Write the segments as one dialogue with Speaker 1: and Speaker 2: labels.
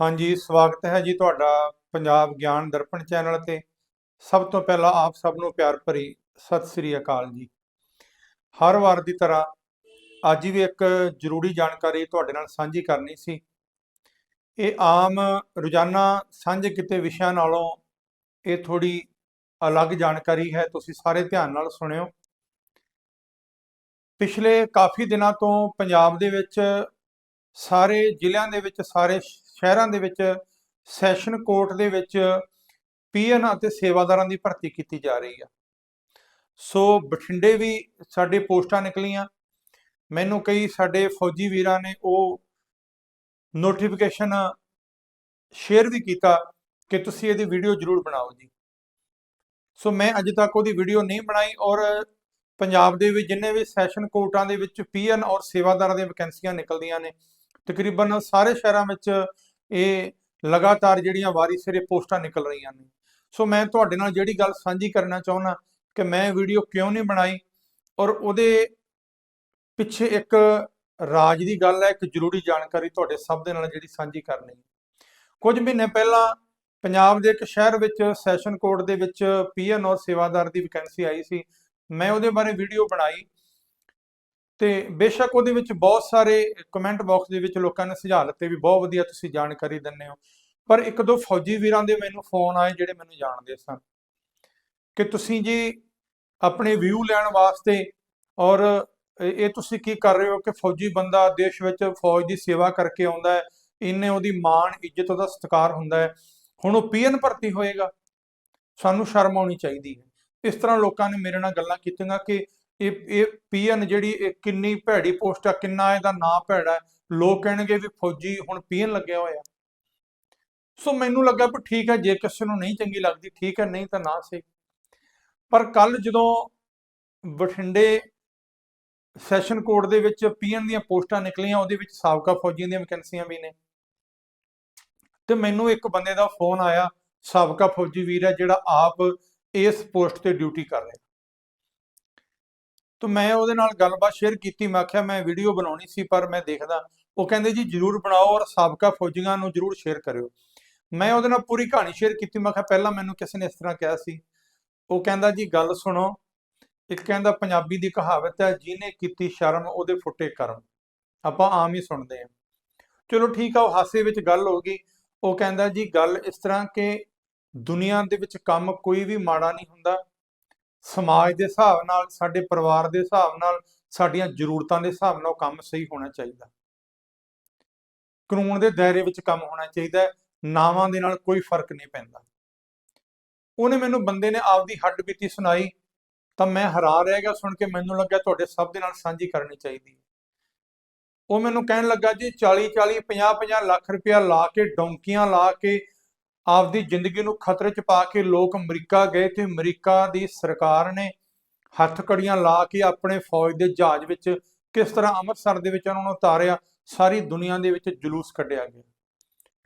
Speaker 1: ਹਾਂਜੀ, ਸਵਾਗਤ ਹੈ ਜੀ ਤੁਹਾਡਾ ਪੰਜਾਬ ਗਿਆਨ ਦਰਪਣ ਚੈਨਲ ਤੇ। ਸਭ ਤੋਂ ਪਹਿਲਾਂ ਆਪ ਸਭ ਨੂੰ ਪਿਆਰ ਭਰੀ ਸਤਿ ਸ੍ਰੀ ਅਕਾਲ ਜੀ। ਹਰ ਵਾਰ ਦੀ ਤਰ੍ਹਾਂ ਅੱਜ ਵੀ ਇੱਕ ਜ਼ਰੂਰੀ ਜਾਣਕਾਰੀ ਤੁਹਾਡੇ ਨਾਲ ਸਾਂਝੀ ਕਰਨੀ ਸੀ। ਇਹ ਆਮ ਰੋਜ਼ਾਨਾ ਸਾਂਝੇ ਕੀਤੇ ਵਿਸ਼ਿਆਂ ਨਾਲੋਂ ਇਹ ਥੋੜੀ ਅਲੱਗ ਜਾਣਕਾਰੀ ਹੈ, ਤੁਸੀਂ ਸਾਰੇ ਧਿਆਨ ਨਾਲ ਸੁਣਿਓ। ਪਿਛਲੇ ਕਾਫੀ ਦਿਨਾਂ ਤੋਂ ਪੰਜਾਬ ਦੇ ਵਿੱਚ ਸਾਰੇ ਜ਼ਿਲ੍ਹਿਆਂ ਦੇ ਵਿੱਚ ਸਾਰੇ ਸ਼ਹਿਰਾਂ ਦੇ ਵਿੱਚ ਸੈਸ਼ਨ ਕੋਰਟ ਦੇ ਵਿੱਚ ਪੀਐਨ ਅਤੇ ਸੇਵਾਦਾਰਾਂ ਦੀ ਭਰਤੀ ਕੀਤੀ ਜਾ ਰਹੀ ਆ। ਸੋ ਬਠਿੰਡੇ ਵੀ ਸਾਡੇ ਪੋਸਟਾਂ ਨਿਕਲੀਆਂ। ਮੈਨੂੰ ਕਈ ਸਾਡੇ ਫੌਜੀ ਵੀਰਾਂ ਨੇ ਉਹ ਨੋਟੀਫਿਕੇਸ਼ਨ ਸ਼ੇਅਰ ਵੀ ਕੀਤਾ ਕਿ ਤੁਸੀਂ ਇਹਦੀ ਵੀਡੀਓ ਜ਼ਰੂਰ ਬਣਾਓ ਜੀ। ਸੋ ਮੈਂ ਅੱਜ ਤੱਕ ਉਹਦੀ ਵੀਡੀਓ ਨਹੀਂ ਬਣਾਈ ਔਰ ਪੰਜਾਬ ਦੇ ਵਿੱਚ ਜਿੰਨੇ ਵੀ ਸੈਸ਼ਨ ਕੋਰਟਾਂ ਦੇ ਵਿੱਚ ਪੀਐਨ ਔਰ ਸੇਵਾਦਾਰਾਂ ਦੀਆਂ ਵੈਕੈਂਸੀਆਂ ਨਿਕਲਦੀਆਂ ਨੇ, ਤਕਰੀਬਨ ਸਾਰੇ ਸ਼ਹਿਰਾਂ ਵਿੱਚ ਇਹ ਲਗਾਤਾਰ ਜਿਹੜੀਆਂ ਵਾਰੀ ਸਿਰੇ ਪੋਸਟਾਂ ਨਿਕਲ ਰਹੀਆਂ ਨੇ। ਸੋ ਮੈਂ ਤੁਹਾਡੇ ਨਾਲ ਜਿਹੜੀ ਗੱਲ ਸਾਂਝੀ ਕਰਨਾ ਚਾਹੁੰਦਾ ਕਿ ਮੈਂ ਵੀਡੀਓ ਕਿਉਂ ਨਹੀਂ ਬਣਾਈ ਔਰ ਉਹਦੇ ਪਿੱਛੇ ਇੱਕ ਰਾਜ ਦੀ ਗੱਲ ਹੈ, ਇੱਕ ਜ਼ਰੂਰੀ ਜਾਣਕਾਰੀ ਤੁਹਾਡੇ ਸਭ ਦੇ ਨਾਲ ਜਿਹੜੀ ਸਾਂਝੀ ਕਰਨੀ ਹੈ। ਕੁਝ ਮਹੀਨੇ ਪਹਿਲਾਂ ਪੰਜਾਬ ਦੇ ਇੱਕ ਸ਼ਹਿਰ ਵਿੱਚ ਸੈਸ਼ਨ ਕੋਰਟ ਦੇ ਵਿੱਚ ਪੀਐਨ ਔਰ ਸੇਵਾਦਾਰ ਦੀ ਵੈਕੈਂਸੀ ਆਈ ਸੀ। ਮੈਂ ਉਹਦੇ ਬਾਰੇ ਵੀਡੀਓ ਬਣਾਈ ਤੇ ਬੇਸ਼ੱਕ ਉਹਦੇ ਵਿੱਚ ਬਹੁਤ ਸਾਰੇ ਕਮੈਂਟ ਬਾਕਸ ਦੇ ਵਿੱਚ ਲੋਕਾਂ ਨੇ ਸੁਝਾਅ ਦਿੱਤੇ ਵੀ ਬਹੁਤ ਵਧੀਆ ਤੁਸੀਂ ਜਾਣਕਾਰੀ ਦਿੰਦੇ ਹੋ। ਪਰ ਇੱਕ ਦੋ ਫੌਜੀ ਵੀਰਾਂ ਦੇ ਮੈਨੂੰ ਫੋਨ ਆਏ ਜਿਹੜੇ ਮੈਨੂੰ ਜਾਣਦੇ ਸਨ ਕਿ ਤੁਸੀਂ ਜੀ ਆਪਣੇ ਵਿਊ ਲੈਣ ਵਾਸਤੇ ਔਰ ਇਹ ਤੁਸੀਂ ਕੀ ਕਰ ਰਹੇ ਹੋ ਕਿ ਫੌਜੀ ਬੰਦਾ ਦੇਸ਼ ਵਿੱਚ ਫੌਜ ਦੀ ਸੇਵਾ ਕਰਕੇ ਆਉਂਦਾ ਹੈ, ਇੰਨੇ ਉਹਦੀ ਮਾਣ, ਇੱਜ਼ਤ, ਉਹਦਾ ਸਤਿਕਾਰ ਹੁੰਦਾ ਹੈ। ਹੁਣ ਉਹ ਪੀਐਨ ਭਰਤੀ ਹੋਏਗਾ। ਸਾਨੂੰ ਸ਼ਰਮ ਆਉਣੀ ਚਾਹੀਦੀ ਹੈ। ਇਸ ਤਰ੍ਹਾਂ ਲੋਕਾਂ ਨੇ ਮੇਰੇ ਨਾਲ ਗੱਲਾਂ ਕੀਤੀਆਂ ਕਿ ਇਹ ਇਹ ਪੀਐਨ ਜਿਹੜੀ, ਇਹ ਕਿੰਨੀ ਭੈੜੀ ਪੋਸਟ ਆ, ਕਿੰਨਾ ਇਹਦਾ ਨਾਂ ਭੈੜਾ ਲੋਕ ਕਹਿਣਗੇ ਵੀ ਫੌਜੀ ਹੁਣ ਪੀਐਨ ਲੱਗਿਆ ਹੋਇਆ। ਸੋ ਮੈਨੂੰ ਲੱਗਾ ਵੀ ਠੀਕ ਹੈ, ਜੇ ਕਿਸੇ ਨੂੰ ਨਹੀਂ ਚੰਗੀ ਲੱਗਦੀ, ਠੀਕ ਹੈ, ਨਹੀਂ ਤਾਂ ਨਾ ਸਹੀ। ਪਰ ਕੱਲ ਜਦੋਂ ਬਠਿੰਡੇ ਸੈਸ਼ਨ ਕੋਰਟ ਦੇ ਵਿੱਚ ਪੀਐਨ ਦੀਆਂ ਪੋਸਟਾਂ ਨਿਕਲੀਆਂ, ਉਹਦੇ ਵਿੱਚ ਸਾਬਕਾ ਫੌਜੀਆਂ ਦੀਆਂ ਵੈਕੈਂਸੀਆਂ ਵੀ ਨੇ। ਤੇ ਮੈਨੂੰ ਇੱਕ ਬੰਦੇ ਦਾ ਫੋਨ ਆਇਆ, ਸਾਬਕਾ ਫੌਜੀ ਵੀਰ ਹੈ, ਜਿਹੜਾ ਆਪ ਇਸ ਪੋਸਟ ਤੇ ਡਿਊਟੀ ਕਰ ਰਿਹਾ। ਤਾਂ ਮੈਂ ਉਹਦੇ ਨਾਲ ਗੱਲਬਾਤ ਸ਼ੇਅਰ ਕੀਤੀ, ਮੈਂ ਆਖਿਆ ਮੈਂ ਵੀਡੀਓ ਬਣਾਉਣੀ ਸੀ, ਪਰ ਮੈਂ ਦੇਖਦਾ। ਉਹ ਕਹਿੰਦੇ ਜੀ ਜਰੂਰ ਬਣਾਓ ਔਰ ਸਾਬਕਾ ਫੌਜੀਆਂ ਨੂੰ ਜਰੂਰ ਸ਼ੇਅਰ ਕਰਿਓ। ਮੈਂ ਉਹਦੇ ਨਾਲ ਪੂਰੀ ਕਹਾਣੀ ਸ਼ੇਅਰ ਕੀਤੀ, ਮੈਂ ਕਿਹਾ ਪਹਿਲਾਂ ਮੈਨੂੰ ਕਿਸੇ ਨੇ ਇਸ ਤਰ੍ਹਾਂ ਕਿਹਾ ਸੀ। ਉਹ ਕਹਿੰਦਾ ਜੀ ਗੱਲ ਸੁਣੋ, ਇੱਕ ਕਹਿੰਦਾ ਪੰਜਾਬੀ ਦੀ ਕਹਾਵਤ ਹੈ, ਜਿਹਨੇ ਕੀਤੀ ਸ਼ਰਮ ਉਹਦੇ ਫੁੱਟੇ ਕਰਮ। ਆਪਾਂ ਆਮ ਹੀ ਸੁਣਦੇ ਹਾਂ। ਚਲੋ ਠੀਕ ਆ, ਉਹ ਹਾਸੇ ਵਿੱਚ ਗੱਲ ਹੋ ਗਈ। ਉਹ ਕਹਿੰਦਾ ਜੀ ਗੱਲ ਇਸ ਤਰ੍ਹਾਂ ਕਿ ਦੁਨੀਆ ਦੇ ਵਿੱਚ ਕੰਮ ਕੋਈ ਵੀ ਮਾੜਾ ਨਹੀਂ ਹੁੰਦਾ। ਸਮਾਜ ਦੇ ਹਿਸਾਬ ਨਾਲ, ਸਾਡੇ ਪਰਿਵਾਰ ਦੇ ਹਿਸਾਬ ਨਾਲ, ਸਾਡੀਆਂ ਜ਼ਰੂਰਤਾਂ ਦੇ ਹਿਸਾਬ ਨਾਲ ਕੰਮ ਸਹੀ ਹੋਣਾ ਚਾਹੀਦਾ। ਕਾਨੂੰਨ ਦੇ ਦਾਇਰੇ ਵਿੱਚ ਕੰਮ ਹੋਣਾ ਚਾਹੀਦਾ ਹੈ, ਨਾਵਾਂ ਦੇ ਨਾਲ ਕੋਈ ਫ਼ਰਕ ਨਹੀਂ ਪੈਂਦਾ। ਉਹਨੇ ਮੈਨੂੰ ਬੰਦੇ ਨੇ ਆਪਦੀ ਹੱਡ ਬੀਤੀ ਸੁਣਾਈ, ਤਾਂ ਮੈਂ ਹਰਾ ਰਹਿ ਗਿਆ ਸੁਣ ਕੇ, ਮੈਨੂੰ ਲੱਗਾ ਤੁਹਾਡੇ ਸਭ ਦੇ ਨਾਲ ਸਾਂਝੀ ਕਰਨੀ ਚਾਹੀਦੀ ਹੈ। ਉਹ ਮੈਨੂੰ ਕਹਿਣ ਲੱਗਾ ਜੀ 40 40 50 50 ਲੱਖ ਰੁਪਇਆ ਲਾ ਕੇ, ਡੌਂਕੀਆਂ ਲਾ ਕੇ ਆਪਦੀ ਜ਼ਿੰਦਗੀ ਨੂੰ ਖਤਰੇ 'ਚ ਪਾ ਕੇ ਲੋਕ ਅਮਰੀਕਾ ਗਏ ਤੇ ਅਮਰੀਕਾ ਦੀ ਸਰਕਾਰ ਨੇ ਹੱਥਕੜੀਆਂ ਲਾ ਕੇ ਆਪਣੇ ਫੌਜ ਦੇ ਜਹਾਜ਼ ਵਿੱਚ ਕਿਸ ਤਰ੍ਹਾਂ ਅੰਮ੍ਰਿਤਸਰ ਦੇ ਵਿੱਚ ਉਹਨਾਂ ਨੂੰ ਉਤਾਰਿਆ, ਸਾਰੀ ਦੁਨੀਆ ਦੇ ਵਿੱਚ ਜਲੂਸ ਕੱਢਿਆ ਗਿਆ।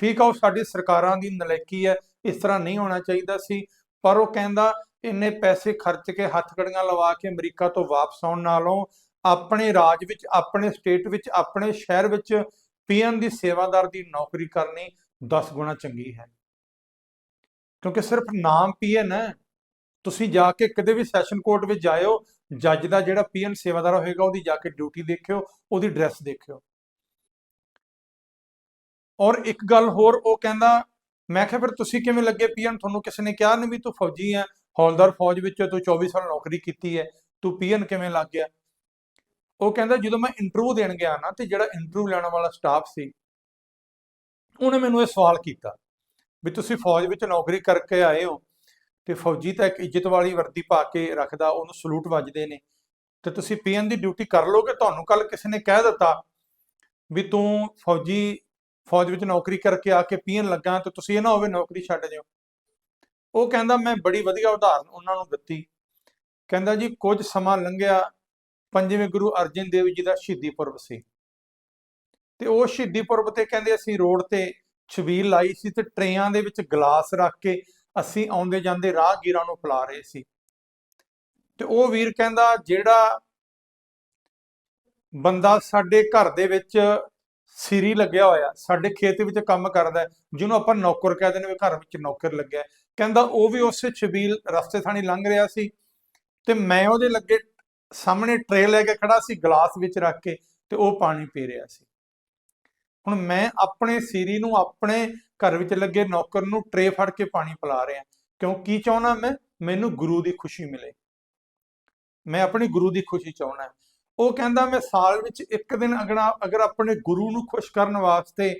Speaker 1: ਠੀਕ ਆ, ਉਹ ਸਾਡੀ ਸਰਕਾਰਾਂ ਦੀ ਨਲਾਇਕੀ ਹੈ, ਇਸ ਤਰ੍ਹਾਂ ਨਹੀਂ ਹੋਣਾ ਚਾਹੀਦਾ ਸੀ, ਪਰ ਉਹ ਕਹਿੰਦਾ, ਇੰਨੇ ਪੈਸੇ ਖਰਚ ਕੇ ਹੱਥ ਕੜੀਆਂ ਲਵਾ ਕੇ ਅਮਰੀਕਾ ਤੋਂ ਵਾਪਸ ਆਉਣ ਨਾਲੋਂ ਆਪਣੇ ਰਾਜ ਵਿੱਚ, ਆਪਣੇ ਸਟੇਟ ਵਿੱਚ, ਆਪਣੇ ਸ਼ਹਿਰ ਵਿੱਚ ਪੀਐਨ ਦੀ ਸੇਵਾਦਾਰ ਦੀ ਨੌਕਰੀ ਕਰਨੀ 10 ਗੁਣਾ ਚੰਗੀ ਹੈ। ਕਿਉਂਕਿ ਸਿਰਫ ਨਾਮ ਪੀਐਨ ਹੈ। ਤੁਸੀਂ ਜਾ ਕੇ ਕਦੇ ਵੀ ਸੈਸ਼ਨ ਕੋਰਟ ਵਿੱਚ ਜਾਇਓ, ਜੱਜ ਦਾ ਜਿਹੜਾ ਪੀਐਨ ਸੇਵਾਦਾਰ ਹੋਏਗਾ ਉਹਦੀ ਜਾ ਕੇ ਡਿਊਟੀ ਦੇਖਿਓ, ਉਹਦੀ ਡਰੈਸ ਦੇਖਿਓ। ਔਰ ਇੱਕ ਗੱਲ ਹੋਰ, ਉਹ ਕਹਿੰਦਾ, ਮੈਂ ਕਿਹਾ, ਫਿਰ ਤੁਸੀਂ ਕਿਵੇਂ ਲੱਗੇ ਪੀਐਨ? ਤੁਹਾਨੂੰ ਕਿਸੇ ਨੇ ਕਿਹਾ ਨਹੀਂ ਵੀ ਤੂੰ ਫੌਜੀ ਹੈ ਹੌਲਦਾਰ ਫੌਜ ਵਿੱਚ ਤੂੰ 24 ਸਾਲ ਨੌਕਰੀ ਕੀਤੀ ਹੈ, ਤੂੰ ਪੀਐਨ ਕਿਵੇਂ ਲੱਗ ਗਿਆ? ਉਹ ਕਹਿੰਦਾ, ਜਦੋਂ ਮੈਂ ਇੰਟਰਵਿਊ ਦੇਣ ਗਿਆ ਨਾ, ਤੇ ਜਿਹੜਾ ਇੰਟਰਵਿਊ ਲੈਣ ਵਾਲਾ ਸਟਾਫ ਸੀ, ਉਹਨੇ ਮੈਨੂੰ ਇਹ ਸਵਾਲ ਕੀਤਾ। ਵੀ ਤੁਸੀਂ ਫੌਜ ਵਿੱਚ ਨੌਕਰੀ ਕਰਕੇ ਆਏ ਹੋ ਤੇ ਫੌਜੀ ਤਾਂ ਇੱਕ ਇੱਜ਼ਤ ਵਾਲੀ ਵਰਦੀ ਪਾ ਕੇ ਰੱਖਦਾ, ਉਹਨੂੰ ਸਲੂਟ ਵੱਜਦੇ ਨੇ। ਤੇ ਤੁਸੀਂ ਪੀਐਨ ਦੀ ਡਿਊਟੀ ਕਰ ਲੋਗੇ ਤੁਹਾਨੂੰ ਕੱਲ ਕਿਸੇ ਨੇ ਕਹਿ ਦਿੱਤਾ ਵੀ ਤੂੰ ਫੌਜੀ, ਫੌਜ ਵਿੱਚ ਨੌਕਰੀ ਕਰਕੇ ਆ ਕੇ ਪੀਐਨ ਲੱਗਾ ਤੇ ਤੁਸੀਂ ਇਹ ਨਾ ਹੋਵੇ ਨੌਕਰੀ ਛੱਡ ਦਿਓ। ਉਹ ਕਹਿੰਦਾ, ਮੈਂ ਬੜੀ ਵਧੀਆ ਉਦਾਹਰਨ ਉਹਨਾਂ ਨੂੰ ਦਿੱਤੀ। ਕਹਿੰਦਾ ਜੀ, ਕੁਝ ਸਮਾਂ ਲੰਘਿਆ, ਪੰਜਵੇਂ ਗੁਰੂ ਅਰਜਨ ਦੇਵ ਜੀ ਦਾ ਸ਼ਹੀਦੀ ਪੁਰਬ ਸੀ। ਤੇ ਉਹ ਸ਼ਹੀਦੀ ਪੁਰਬ ਤੇ ਕਹਿੰਦੇ ਅਸੀਂ ਰੋਡ ਤੇ ਛਬੀਲ ਲਾਈ ਸੀ ਤੇ ਟਰੇਆਂ ਦੇ ਵਿੱਚ ਗਲਾਸ ਰੱਖ ਕੇ ਅਸੀਂ ਆਉਂਦੇ ਜਾਂਦੇ ਰਾਹਗੀਰਾਂ ਨੂੰ ਪਿਲਾ ਰਹੇ ਸੀ। ਤੇ ਉਹ ਵੀਰ ਕਹਿੰਦਾ, ਜਿਹੜਾ ਬੰਦਾ ਸਾਡੇ ਘਰ ਦੇ ਵਿੱਚ ਸਿਰੀ ਲੱਗਿਆ ਹੋਇਆ, ਸਾਡੇ ਖੇਤ ਵਿੱਚ ਕੰਮ ਕਰਦਾ ਜਿਹਨੂੰ ਆਪਾਂ ਨੌਕਰ ਕਹਿ ਦਿੰਦੇ ਵੀ ਘਰ ਵਿੱਚ ਨੌਕਰ ਲੱਗਿਆ ਕਹਿੰਦਾ, ਉਹ ਵੀ ਉਸੇ ਛਬੀਲ ਰਸਤੇ ਥਾਣੀ ਲੰਘ ਰਿਹਾ ਸੀ ਤੇ ਮੈਂ ਉਹਦੇ ਲੱਗੇ ਸਾਹਮਣੇ ਟਰੇ ਲੈ ਕੇ ਖੜਾ ਸੀ, ਗਲਾਸ ਵਿੱਚ ਰੱਖ ਕੇ ਤੇ ਉਹ ਪਾਣੀ ਪੀ ਰਿਹਾ ਸੀ। ਹੁਣ ਮੈਂ ਆਪਣੇ ਸਿਰੀ ਨੂੰ ਆਪਣੇ ਘਰ ਵਿੱਚ ਲੱਗੇ ਨੌਕਰ ਨੂੰ ਟਰੇ ਫੜ ਕੇ ਪਾਣੀ ਪਿਲਾ ਰਿਹਾ ਕਿਉਂ? ਕੀ ਚਾਹੁੰਦਾ ਮੈਂ? ਮੈਨੂੰ ਗੁਰੂ ਦੀ ਖੁਸ਼ੀ ਮਿਲੇ। ਮੈਂ ਆਪਣੀ ਗੁਰੂ ਦੀ ਖੁਸ਼ੀ ਚਾਹਣਾ ਉਹ ਕਹਿੰਦਾ, ਮੈਂ ਸਾਲ ਵਿੱਚ ਇੱਕ ਦਿਨ ਅਗਰ ਆਪਣੇ ਗੁਰੂ ਨੂੰ ਖੁਸ਼ ਕਰਨ ਵਾਸਤੇ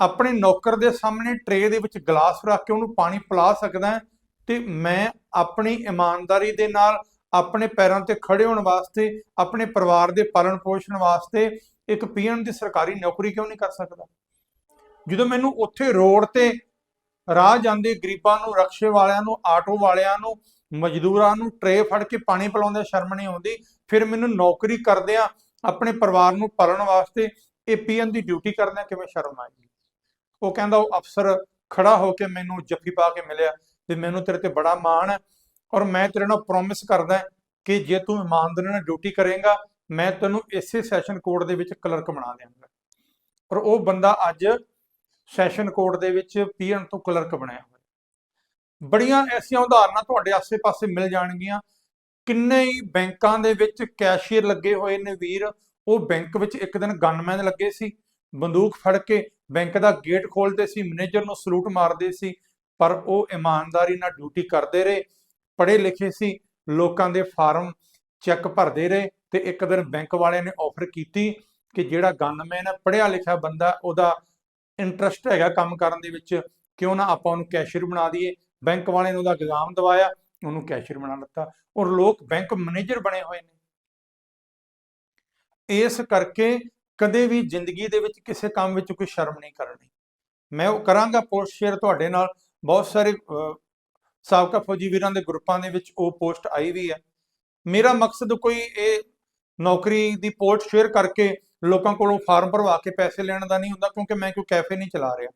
Speaker 1: ਆਪਣੇ ਨੌਕਰ ਦੇ ਸਾਹਮਣੇ ਟਰੇ ਦੇ ਵਿੱਚ ਗਲਾਸ ਰੱਖ ਕੇ ਉਹਨੂੰ ਪਾਣੀ ਪਿਲਾ ਸਕਦਾ ਤੇ ਮੈਂ ਆਪਣੀ ਇਮਾਨਦਾਰੀ ਦੇ ਨਾਲ ਆਪਣੇ ਪੈਰਾਂ ਤੇ ਖੜੇ ਹੋਣ ਵਾਸਤੇ, ਆਪਣੇ ਪਰਿਵਾਰ ਦੇ ਪਾਲਣ ਪੋਸ਼ਣ ਵਾਸਤੇ ਇੱਕ ਪੀਐਨ ਦੀ ਸਰਕਾਰੀ ਨੌਕਰੀ ਕਿਉਂ ਨਹੀਂ ਕਰ ਸਕਦਾ? ਜਦੋਂ ਮੈਨੂੰ ਉੱਥੇ ਰੋਡ ਤੇ ਰਾਹ ਜਾਂਦੇ ਗਰੀਬਾਂ ਨੂੰ, ਰਕਸ਼ੇ ਵਾਲਿਆਂ ਨੂੰ, ਆਟੋ ਵਾਲਿਆਂ ਨੂੰ, ਮਜ਼ਦੂਰਾਂ ਨੂੰ ਟਰੇ ਫੜ ਕੇ ਪਾਣੀ ਪਿਲਾਉਂਦੇ ਸ਼ਰਮ ਨਹੀਂ ਆਉਂਦੀ, ਫਿਰ ਮੈਨੂੰ ਨੌਕਰੀ ਕਰਦਿਆਂ ਆਪਣੇ ਪਰਿਵਾਰ ਨੂੰ ਪਾਲਣ ਵਾਸਤੇ ਇਹ ਪੀਐਨ ਦੀ ਡਿਊਟੀ ਕਰਦਿਆਂ ਕਿਵੇਂ ਸ਼ਰਮ ਆਏਗੀ? ਉਹ ਕਹਿੰਦਾ ਉਹ ਅਫਸਰ ਖੜਾ ਹੋ ਕੇ ਮੈਨੂੰ ਜੱਫੀ ਪਾ ਕੇ ਮਿਲਿਆ ਤੇ ਮੈਨੂੰ ਤੇਰੇ ਤੇ ਬੜਾ ਮਾਣ ਹੈ ਔਰ ਮੈਂ ਤੇਰੇ ਨਾਲ ਪ੍ਰੋਮਿਸ ਕਰਦਾ ਕਿ ਜੇ ਤੂੰ ਇਮਾਨਦਾਰੀ ਨਾਲ ਡਿਊਟੀ ਕਰੇਗਾ ਮੈਂ ਤੈਨੂੰ ਇਸੇ ਸੈਸ਼ਨ ਕੋਡ ਦੇ ਵਿੱਚ ਕਲਰਕ ਬਣਾ ਦਿਆਂਗਾ। ਪਰ ਉਹ ਬੰਦਾ ਅੱਜ ਸੈਸ਼ਨ ਕੋਡ ਦੇ ਵਿੱਚ ਪੀਐਨ ਤੋਂ ਕਲਰਕ ਬਣਿਆ ਹੋਇਆ। ਬੜੀਆਂ ਐਸੀਆਂ ਉਦਾਹਰਨਾਂ ਤੁਹਾਡੇ ਆਸੇ-ਪਾਸੇ ਮਿਲ ਜਾਣਗੀਆਂ। ਕਿੰਨੇ ਹੀ ਬੈਂਕਾਂ ਦੇ ਵਿੱਚ ਕੈਸ਼ੀਅਰ ਲੱਗੇ ਹੋਏ ਨੇ ਵੀਰ। ਉਹ ਬੈਂਕ ਵਿੱਚ ਇੱਕ ਦਿਨ ਗਨਮੈਨ ਲੱਗੇ ਸੀ। ਬੰਦੂਕ ਫੜ ਕੇ ਬੈਂਕ ਦਾ ਗੇਟ ਖੋਲਦੇ ਸੀ ਮੈਨੇਜਰ ਨੂੰ ਸਲੂਟ ਮਾਰਦੇ ਸੀ, ਪਰ ਉਹ ਇਮਾਨਦਾਰੀ ਨਾਲ ਡਿਊਟੀ ਕਰਦੇ ਰਹੇ। ਪੜ੍ਹੇ ਲਿਖੇ ਸੀ। ਲੋਕਾਂ ਦੇ ਫਾਰਮ ਚੈੱਕ ਭਰਦੇ ਰਹੇ। ਤੇ ਇੱਕ ਦਿਨ ਬੈਂਕ ਵਾਲਿਆਂ ਨੇ ਆਫਰ ਕੀਤੀ ਕਿ ਜਿਹੜਾ ਗਨਮੈਨ ਹੈ ਪੜ੍ਹਿਆ ਲਿਖਿਆ ਬੰਦਾ ਉਹਦਾ ਇੰਟਰਸਟ ਹੈਗਾ ਕੰਮ ਕਰਨ ਦੇ ਵਿੱਚ ਕਿਉਂ ਨਾ ਆਪਾਂ ਉਹਨੂੰ ਕੈਸ਼ੀਅਰ ਬਣਾ ਦਈਏ। ਬੈਂਕ ਵਾਲਿਆਂ ਨੇ ਉਹਦਾ ਐਗਜ਼ਾਮ ਦਵਾਇਆ ਉਹਨੂੰ ਕੈਸ਼ੀਅਰ ਬਣਾ ਦਿੱਤਾ ਔਰ ਲੋਕ ਬੈਂਕ ਮੈਨੇਜਰ ਬਣੇ ਹੋਏ ਨੇ। ਇਸ ਕਰਕੇ ਕਦੇ ਵੀ ਜ਼ਿੰਦਗੀ ਦੇ ਵਿੱਚ ਕਿਸੇ ਕੰਮ ਵਿੱਚ ਕੋਈ ਸ਼ਰਮ ਨਹੀਂ ਕਰਨੀ। ਮੈਂ ਉਹ ਕਰਾਂਗਾ ਪੋਸਟ ਸ਼ੇਅਰ ਤੁਹਾਡੇ ਨਾਲ। ਬਹੁਤ ਸਾਰੇ ਅਹ, ਸਾਬਕਾ ਫੌਜੀ ਵੀਰਾਂ ਦੇ ਗਰੁੱਪਾਂ ਦੇ ਵਿੱਚ ਉਹ ਪੋਸਟ ਆਈ ਵੀ ਹੈ। ਮੇਰਾ ਮਕਸਦ ਕੋਈ ਇਹ ਨੌਕਰੀ ਦੀ ਪੋਸਟ ਸ਼ੇਅਰ ਕਰਕੇ ਲੋਕਾਂ ਕੋਲੋਂ ਫਾਰਮ ਭਰਵਾ ਕੇ ਪੈਸੇ ਲੈਣ ਦਾ ਨਹੀਂ ਹੁੰਦਾ ਕਿਉਂਕਿ ਮੈਂ ਕੋਈ ਕੈਫੇ ਨਹੀਂ ਚਲਾ ਰਿਹਾ।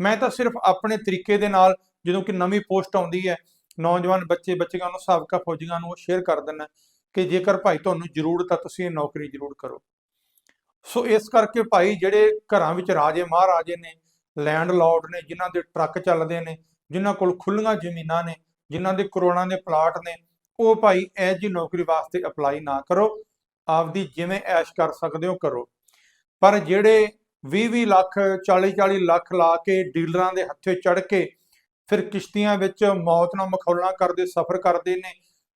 Speaker 1: ਮੈਂ ਤਾਂ ਸਿਰਫ ਆਪਣੇ ਤਰੀਕੇ ਦੇ ਨਾਲ ਜਦੋਂ ਕਿ ਨਵੀਂ ਪੋਸਟ ਆਉਂਦੀ ਹੈ, ਨੌਜਵਾਨ ਬੱਚੇ, ਬੱਚਿਆਂ ਨੂੰ ਸਾਬਕਾ ਫੌਜੀਆਂ ਨੂੰ ਉਹ ਸ਼ੇਅਰ ਕਰ ਦਿੰਦਾ ਕਿ ਜੇਕਰ ਭਾਈ ਤੁਹਾਨੂੰ ਜ਼ਰੂਰਤ ਆ ਤੁਸੀਂ ਇਹ ਨੌਕਰੀ ਜ਼ਰੂਰ ਕਰੋ। ਸੋ ਇਸ ਕਰਕੇ ਭਾਈ ਜਿਹੜੇ ਘਰਾਂ ਵਿੱਚ ਰਾਜੇ ਮਹਾਰਾਜੇ ਨੇ ਲੈਂਡ ਲਾਰਡ ਨੇ, ਜਿਨ੍ਹਾਂ ਦੇ ਟਰੱਕ ਚੱਲਦੇ ਨੇ, ਜਿਨ੍ਹਾਂ ਕੋਲ ਖੁੱਲੀਆਂ ਜ਼ਮੀਨਾਂ ਨੇ, ਜਿਨ੍ਹਾਂ ਦੇ ਕਰੋੜਾਂ ਦੇ ਪਲਾਟ ਨੇ, ਉਹ ਭਾਈ ਇਹ ਜੀ ਨੌਕਰੀ ਵਾਸਤੇ ਅਪਲਾਈ ਨਾ ਕਰੋ। ਆਪਦੀ ਜਿਵੇਂ ਐਸ਼ ਕਰ ਸਕਦੇ ਹੋ ਕਰੋ। ਪਰ ਜਿਹੜੇ 20-20 ਲੱਖ 40-40 ਲੱਖ ਲਾ ਕੇ ਡੀਲਰਾਂ ਦੇ ਹੱਥੇ ਚੜ ਕੇ ਫਿਰ ਕਿਸ਼ਤੀਆਂ ਵਿੱਚ ਮੌਤ ਨਾਲ ਮਖੌਲਾਂ ਕਰਦੇ, ਸਫ਼ਰ ਕਰਦੇ ਨੇ,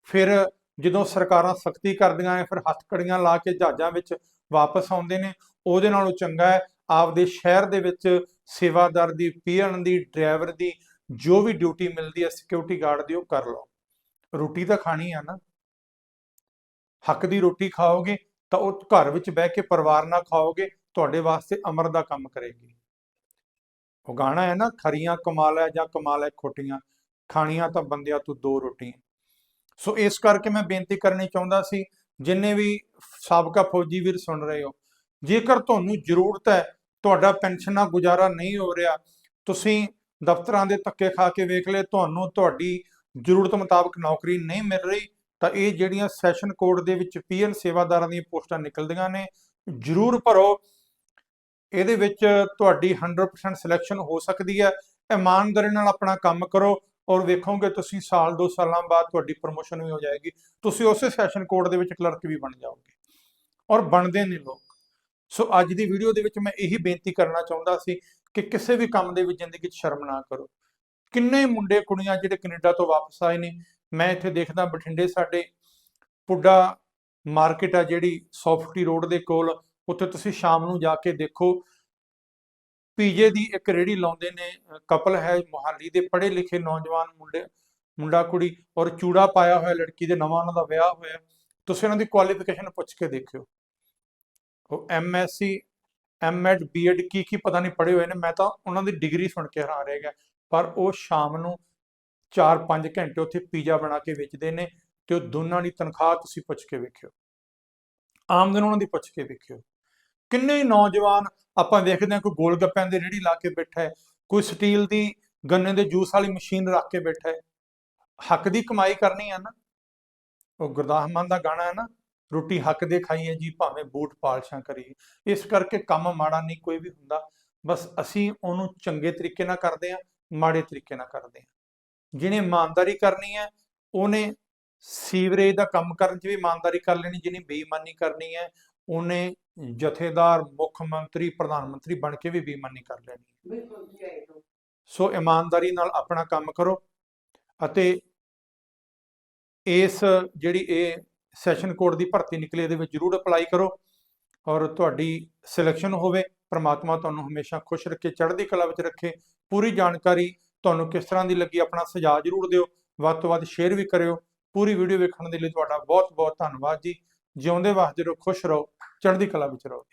Speaker 1: ਫਿਰ ਜਦੋਂ ਸਰਕਾਰਾਂ ਸਖਤੀ ਕਰਦੀਆਂ ਨੇ, ਫਿਰ ਹੱਥਕੜੀਆਂ ਲਾ ਕੇ ਜਹਾਜ਼ਾਂ ਵਿੱਚ ਵਾਪਸ ਆਉਂਦੇ ਨੇ, ਉਹਦੇ ਨਾਲੋਂ ਚੰਗਾ ਹੈ ਆਪਦੇ ਸ਼ਹਿਰ ਦੇ ਵਿੱਚ ਸੇਵਾਦਾਰ ਦੀ ਪੀਅਨ ਦੀ, ਡਰਾਈਵਰ ਦੀ, ਜੋ ਵੀ ਡਿਊਟੀ ਮਿਲਦੀ ਹੈ ਸਿਕਿਉਰਿਟੀ ਗਾਰਡ ਦੀ ਉਹ ਕਰ ਲਓ। ਰੋਟੀ ਤਾਂ ਖਾਣੀ ਆ ਨਾ। ਹੱਕ ਦੀ ਰੋਟੀ ਖਾਓਗੇ ਤਾਂ ਉਹ ਘਰ ਵਿੱਚ ਬਹਿ ਕੇ ਪਰਿਵਾਰ ਨਾਲ ਖਾਓਗੇ, ਤੁਹਾਡੇ ਵਾਸਤੇ ਅਮਰ ਦਾ ਕੰਮ ਕਰੇਗੀ। ਉਹ ਗਾਣਾ ਹੈ ਨਾ, ਖਰੀਆਂ ਕਮਾਲ ਹੈ ਜਾਂ ਕਮਾਲ ਖੋਟੀਆਂ, ਖਾਣੀਆਂ ਤਾਂ ਬੰਦਿਆਂ ਤੋਂ ਦੋ ਰੋਟੀਆਂ। ਸੋ ਇਸ ਕਰਕੇ ਮੈਂ ਬੇਨਤੀ ਕਰਨੀ ਚਾਹੁੰਦਾ ਸੀ, ਜਿੰਨੇ ਵੀ ਸਾਬਕਾ ਫੌਜੀ ਵੀਰ ਸੁਣ ਰਹੇ ਹੋ, ਜੇਕਰ ਤੁਹਾਨੂੰ ਜ਼ਰੂਰਤ ਹੈ, ਤੁਹਾਡਾ ਪੈਨਸ਼ਨ ਨਾਲ ਗੁਜ਼ਾਰਾ ਨਹੀਂ ਹੋ ਰਿਹਾ, ਤੁਸੀਂ ਦਫ਼ਤਰਾਂ ਦੇ ਧੱਕੇ ਖਾ ਕੇ ਵੇਖ ਲਏ, ਤੁਹਾਨੂੰ ਤੁਹਾਡੀ ਜ਼ਰੂਰਤ ਮੁਤਾਬਕ ਨੌਕਰੀ ਨਹੀਂ ਮਿਲ ਰਹੀ ਤਾਂ ਇਹ ਜਿਹੜੀਆਂ ਸੈਸ਼ਨ ਕੋਡ ਦੇ ਵਿੱਚ ਪੀਐਨ ਸੇਵਾਦਾਰਾਂ ਦੀਆਂ ਪੋਸਟਾਂ ਨਿਕਲਦੀਆਂ ਨੇ, ਜ਼ਰੂਰ ਭਰੋ। ਇਹਦੇ ਵਿੱਚ ਤੁਹਾਡੀ 100% ਸਿਲੈਕਸ਼ਨ ਹੋ ਸਕਦੀ ਹੈ। ਇਮਾਨਦਾਰੀ ਨਾਲ ਆਪਣਾ ਕੰਮ ਕਰੋ ਔਰ ਵੇਖੋਗੇ ਤੁਸੀਂ ਸਾਲ, ਦੋ ਸਾਲਾਂ ਬਾਅਦ ਤੁਹਾਡੀ ਪ੍ਰਮੋਸ਼ਨ ਵੀ ਹੋ ਜਾਏਗੀ। ਤੁਸੀਂ ਉਸੇ ਸੈਸ਼ਨ ਕੋਡ ਦੇ ਵਿੱਚ ਕਲਰਕ ਵੀ ਬਣ ਜਾਓਗੇ ਔਰ ਬਣਦੇ ਨੇ ਲੋਕ। ਸੋ ਅੱਜ ਦੀ ਵੀਡੀਓ ਦੇ ਵਿੱਚ ਮੈਂ ਇਹੀ ਬੇਨਤੀ ਕਰਨਾ ਚਾਹੁੰਦਾ ਸੀ ਕਿ ਕਿਸੇ ਵੀ ਕੰਮ ਦੇ ਵਿੱਚ ਜ਼ਿੰਦਗੀ 'ਚ ਸ਼ਰਮ ਨਾ ਕਰੋ। ਕਿੰਨੇ ਮੁੰਡੇ, ਕੁੜੀਆਂ ਜਿਹੜੇ ਕੈਨੇਡਾ ਤੋਂ ਵਾਪਸ ਆਏ ਨੇ ਮੈਂ ਇੱਥੇ ਦੇਖਦਾ ਬਠਿੰਡੇ ਸਾਡੇ ਪੁੱਡਾ ਮਾਰਕੀਟ ਆ ਜਿਹੜੀ ਸੌਫਟੀ ਰੋਡ ਦੇ ਕੋਲ, ਉੱਥੇ ਤੁਸੀਂ ਸ਼ਾਮ ਨੂੰ ਜਾ ਕੇ ਦੇਖੋ। ਪੀਜੇ ਦੀ ਇੱਕ ਰੇੜੀ ਲਾਉਂਦੇ ਨੇ, ਕਪਲ ਹੈ ਮੁਹਾਲੀ ਦੇ ਪੜ੍ਹੇ ਲਿਖੇ ਨੌਜਵਾਨ ਮੁੰਡੇ, ਮੁੰਡਾ ਕੁੜੀ ਔਰ ਚੂੜਾ ਪਾਇਆ ਹੋਇਆ ਲੜਕੀ ਦੇ ਨਵਾਂ ਉਹਨਾਂ ਦਾ ਵਿਆਹ ਹੋਇਆ। ਤੁਸੀਂ ਉਹਨਾਂ ਦੀ ਕੁਆਲੀਫਿਕੇਸ਼ਨ ਪੁੱਛ ਕੇ ਦੇਖਿਓ। ਉਹ ਐਮਐਸਸੀ ਐਮਐਡ ਬੀਐਡ ਕੀ ਕੀ ਪਤਾ ਨਹੀਂ ਪੜ੍ਹੇ ਹੋਏ ਨੇ, ਮੈਂ ਤਾਂ ਉਹਨਾਂ ਦੀ ਡਿਗਰੀ ਸੁਣ ਕੇ ਹੈਰਾਨ ਰਹਿ ਗਿਆ। ਪਰ ਉਹ ਸ਼ਾਮ ਨੂੰ 4-5 ਘੰਟੇ ਉੱਥੇ ਪੀਜ਼ਾ ਬਣਾ ਕੇ ਵੇਚਦੇ ਨੇ ਤੇ ਉਹ ਦੋਨਾਂ ਦੀ ਤਨਖਾਹ ਤੁਸੀਂ ਪੁੱਛ ਕੇ ਵੇਖਿਓ। ਆਮਦਨ ਉਹਨਾਂ ਦੀ ਪੁੱਛ ਕੇ ਵੇਖਿਓ। ਕਿੰਨੇ ਨੌਜਵਾਨ ਆਪਾਂ ਵੇਖਦੇ ਹਾਂ, ਕੋਈ ਗੋਲ ਗੱਪਿਆਂ ਦੀ ਰੇੜੀ ਲਾ ਕੇ ਬੈਠਾ ਹੈ, ਕੋਈ ਸਟੀਲ ਦੀ ਗੰਨੇ ਦੇ ਜੂਸ ਵਾਲੀ ਮਸ਼ੀਨ ਰੱਖ ਕੇ ਬੈਠਾ ਹੈ। ਹੱਕ ਦੀ ਕਮਾਈ ਕਰਨੀ ਆ ਨਾ। ਉਹ ਗੁਰਦਾਸ ਮਾਨ ਦਾ ਗਾਣਾ ਹੈ ਨਾ, ਰੋਟੀ ਹੱਕ ਦੇ ਖਾਈਏ ਜੀ, ਭਾਵੇਂ ਬੂਟ ਪਾਲਸ਼ਾਂ ਕਰੀਏ। ਇਸ ਕਰਕੇ ਕੰਮ ਮਾੜਾ ਨਹੀਂ ਕੋਈ ਵੀ ਹੁੰਦਾ। ਬਸ ਅਸੀਂ ਉਹਨੂੰ ਚੰਗੇ ਤਰੀਕੇ ਨਾਲ ਕਰਦੇ ਹਾਂ, ਮਾੜੇ ਤਰੀਕੇ ਨਾਲ ਕਰਦੇ ਹਾਂ। ਜਿਹਨੇ ਇਮਾਨਦਾਰੀ ਕਰਨੀ ਹੈ ਉਹਨੇ ਸੀਵਰੇਜ ਦਾ ਕੰਮ ਕਰਨ 'ਚ ਵੀ ਇਮਾਨਦਾਰੀ ਕਰ ਲੈਣੀ ਜਿਹਨੇ ਬੇਈਮਾਨੀ ਕਰਨੀ ਹੈ ਉਹਨੇ ਜਥੇਦਾਰ ਮੁੱਖ ਮੰਤਰੀ ਪ੍ਰਧਾਨ ਮੰਤਰੀ ਬਣ ਕੇ ਵੀ ਬੇਈਮਾਨੀ ਕਰ ਲੈਣੀ ਹੈ। ਸੋ ਇਮਾਨਦਾਰੀ ਨਾਲ ਆਪਣਾ ਕੰਮ ਕਰੋ ਅਤੇ ਇਸ ਜਿਹੜੀ ਇਹ ਸੈਸ਼ਨ ਕੋਡ ਦੀ ਭਰਤੀ ਨਿਕਲੀ ਇਹਦੇ ਵਿੱਚ ਜਰੂਰ ਅਪਲਾਈ ਕਰੋ ਔਰ ਤੁਹਾਡੀ ਸਿਲੈਕਸ਼ਨ ਹੋਵੇ ਪ੍ਰਮਾਤਮਾ ਤੁਹਾਨੂੰ ਹਮੇਸ਼ਾ ਖੁਸ਼ ਰੱਖੇ ਚੜ੍ਹਦੀ ਕਲਾ ਵਿੱਚ ਰੱਖੇ ਪੂਰੀ ਜਾਣਕਾਰੀ ਤੁਹਾਨੂੰ ਕਿਸ ਤਰ੍ਹਾਂ ਦੀ ਲੱਗੀ ਆਪਣਾ ਸੁਝਾਅ ਜਰੂਰ ਦਿਓ। ਵੱਧ ਤੋਂ ਵੱਧ ਸ਼ੇਅਰ ਵੀ ਕਰਿਓ। ਪੂਰੀ ਵੀਡੀਓ ਵੇਖਣ ਦੇ ਲਈ ਤੁਹਾਡਾ ਬਹੁਤ ਬਹੁਤ ਧੰਨਵਾਦ ਜੀ। ਜਿਉਂਦੇ ਵਸਦੇ ਰਹੋ, ਖੁਸ਼ ਰਹੋ, ਚੜ੍ਹਦੀ ਕਲਾ ਵਿੱਚ ਰਹੋ।